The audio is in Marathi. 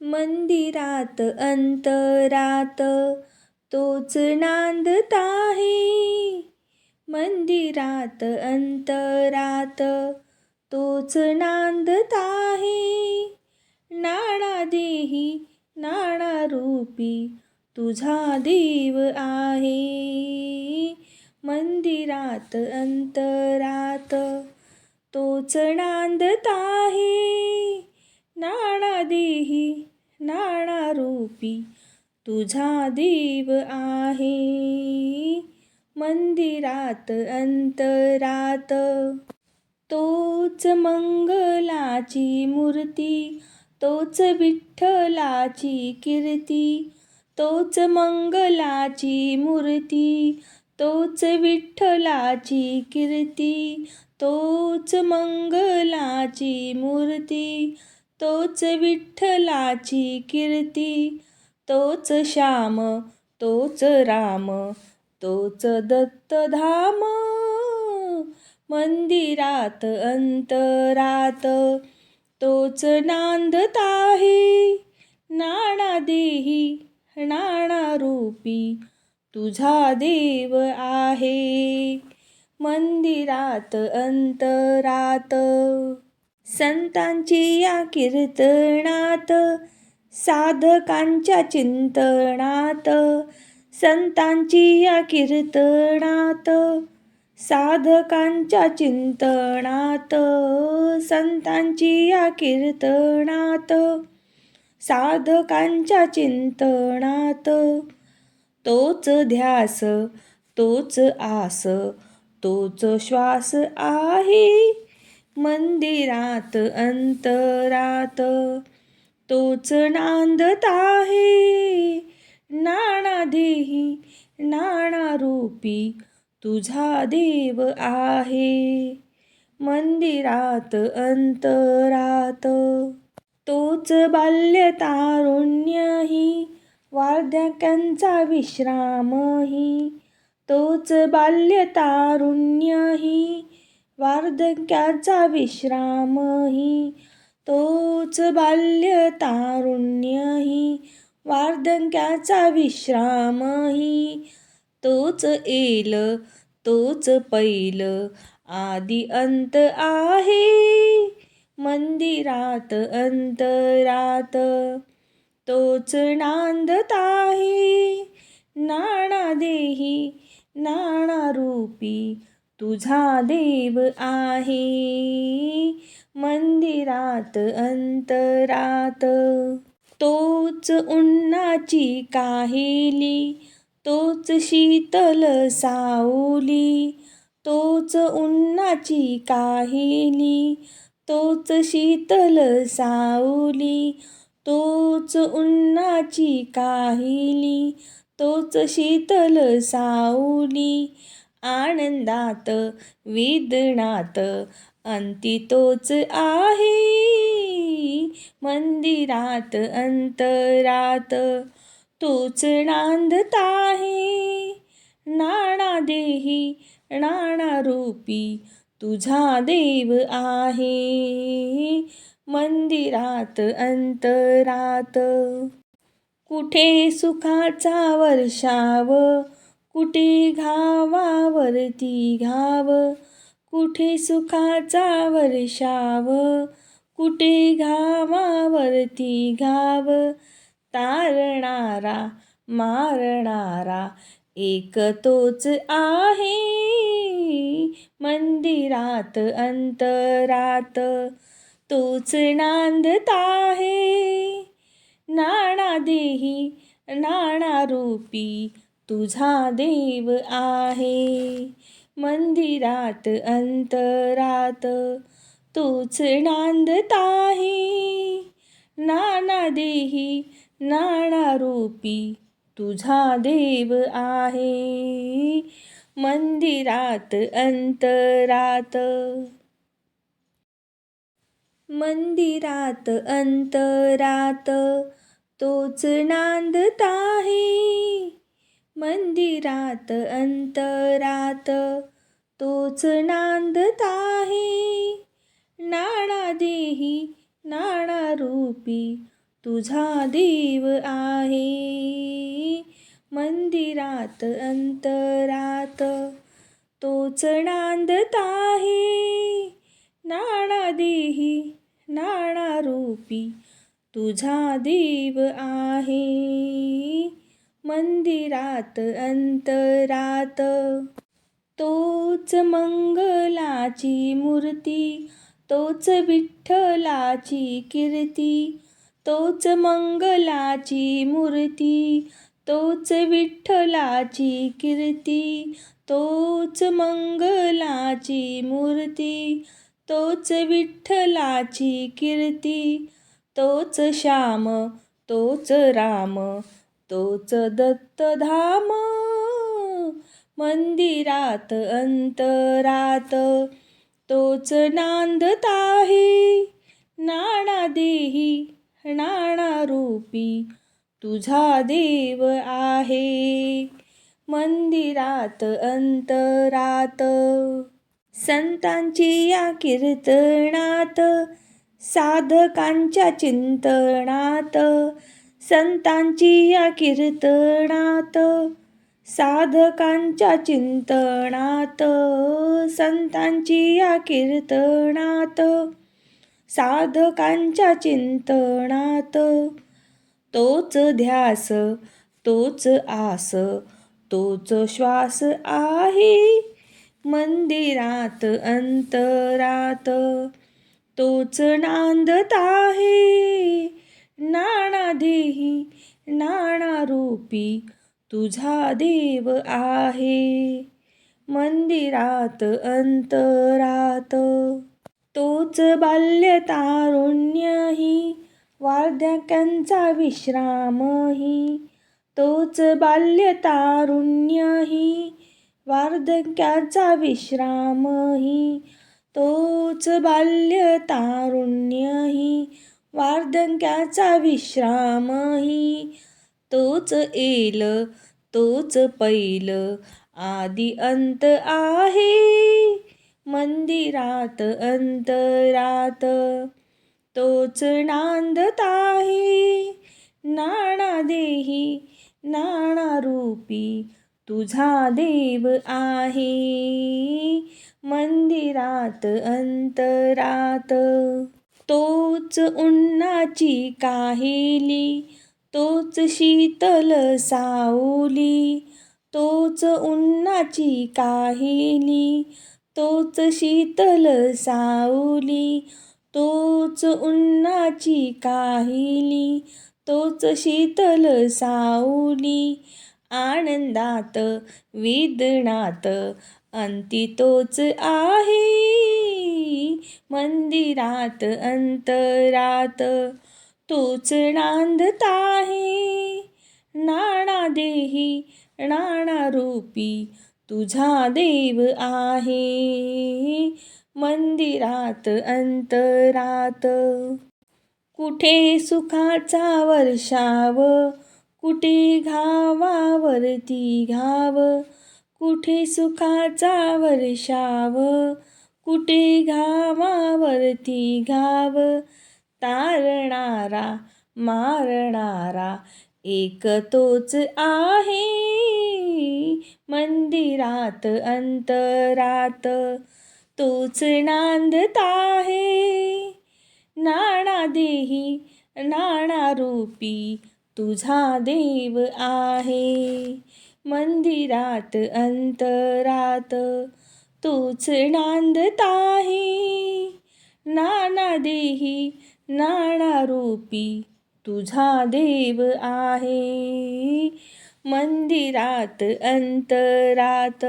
मंदिरात अंतरात तोच नांदत आहे. मंदिरात अंतरात तोच नांदत आहे. नाणा देही नाणा रूपी तुझा देव आहे. मंदिरात अंतरात तोच नांदत आहे. नाणा देही नाणारूपी तुझा देव आहे. मंदिरात अंतरात तोच मंगलाची मूर्ती तोच विठ्ठलाची कीर्ती तोच मंगलाची मूर्ती तोच विठ्ठलाची कीर्ती तोच मंगलाची मूर्ती तोच विठ्ठलाची कीर्ती तोच श्याम तोच राम तोच दत्तधाम मंदिरात अंतरात तोच नांदत आहे नाणा देही नाणा रूपी तुझा देव आहे. मंदिरात अंतरात संतांची या कीर्तनात साधकांच्या चिंतनात संतांची या कीर्तनात साधकांच्या चिंतनात संतांची या कीर्तनात साधकांच्या चिंतनात. तोच ध्यास तोच आस तोच श्वास आहे. मंदिरात अंतरात. तोच नांदत आहे. नाणा देही नाणा रूपी तुझा देव आहे. मंदिरात अंतरात. तोच बाल्य तारुण्यही वार्धक्यांचा विश्रामही. तोच बाल्य तारुण्यही वार्धक्याचा विश्रामही तोच बाल्य तारुण्यही वार्धक्याचा विश्रामही. तोच एल तोच पैल आदि अंत आहे मंदिरात अंतरात. तोच नांदत आहे नाणा देही नाणा रूपी तुझा देव आहे. मंदिरात अंतरात. तोच उन्नाची काहिली तोच शीतल सावली तोच उन्नाची काहिली तोच शीतल सावली तोच उन्नाची काहिली तोच शीतल सावली. आनंदात वेदनात अंती तोच आहे. मंदिरात अंतरात तोच नांदत आहे. नाणा देही नाणा रूपी तुझा देव आहे. मंदिरात अंतरात कुठे सुखाचा वर्षाव कुठे घावावरती घाव? कुठे सुखाचा वर्षाव? कुठे घावावरती घाव? तारणारा मारणारा एक तोच आहे. मंदिरात अंतरात तोच नांदत आहे. नाणा देही नाणा रूपी तुझा देव आहे. मंदिरात अंतरात तोच नांदत आहे. नाना देही नाणा रूपी तुझा देव आहे. मंदिरात अंतरात मंदिरात अंतरात तोच नांदत आहे. मंदिरात अंतरात तोच नांदत आहे. नाणा देही नाणा रूपी तुझा देव आहे. मंदिरात अंतरात तोच नांदत आहे. नाणा देही नाणा रूपी तुझा देव आहे. मंदिरात अंतरात. तोच मंगलाची मूर्ती तोच विठ्ठलाची कीर्ती तोच मंगलाची मूर्ती तोच विठ्ठलाची कीर्ती तोच मंगलाची मूर्ती तोच विठ्ठलाची कीर्ती तोच श्याम तोच राम. तोच दत्तधाम मंदिरात अंतरात. तोच नांदत आहे नाणा देही नाणा रूपी. तुझा देव आहे मंदिरात अंतरात. संतांची या कीर्तनात साधकांच्या चिंतनात. संतांची या कीर्तनात साधकांच्या चिंतनात संतांची या कीर्तनात साधकांच्या चिंतनात. तोच ध्यास तोच आस तोच श्वास आहे मंदिरात अंतरात. तोच नांदत आहे देही नाणा रूपी तुझा देव आहे. मंदिरात अंतरात तोच बाल्य तारुण्यही वार्धक्यांचा विश्रामही तोच बाल्य तारुण्यही वार्धक्याचा विश्रामही तोच बाल्य तारुण्यही वार्धक्याचा विश्रामही. तोच एल तोच पैल आदि अंत आहे. मंदिरात अंतरात तोच नांदत आहे. नाणा देही नाणा रूपी तुझा देव आहे. मंदिरात अंतरात तोच उन्नाची काहिली तोच शीतल सावली तोच उन्नाची काहिली तोच शीतल सावली तोच उन्नाची काहिली तोच शीतल सावली. आनंदात विदनात अंती तोच आहे. मंदिरात अंतरात. तोच नांदत आहे नाणा देही नाणा रूपी तुझा देव आहे. मंदिरात अंतरात. कुठे सुखाचा वर्षाव कुठे घावावरती घाव कुठे सुखाचा वर्षाव कुठे घावावरती घाव? तारणारा मारणारा एक तोच आहे. मंदिरात अंतरात तोच नांदत आहे. नाणा देही नाणा रूपी तुझा देव आहे. मंदिरात अंतरात तूच नांदत आहे नाना देही नाणा रूपी तुझा देव आहे. मंदिरात अंतरात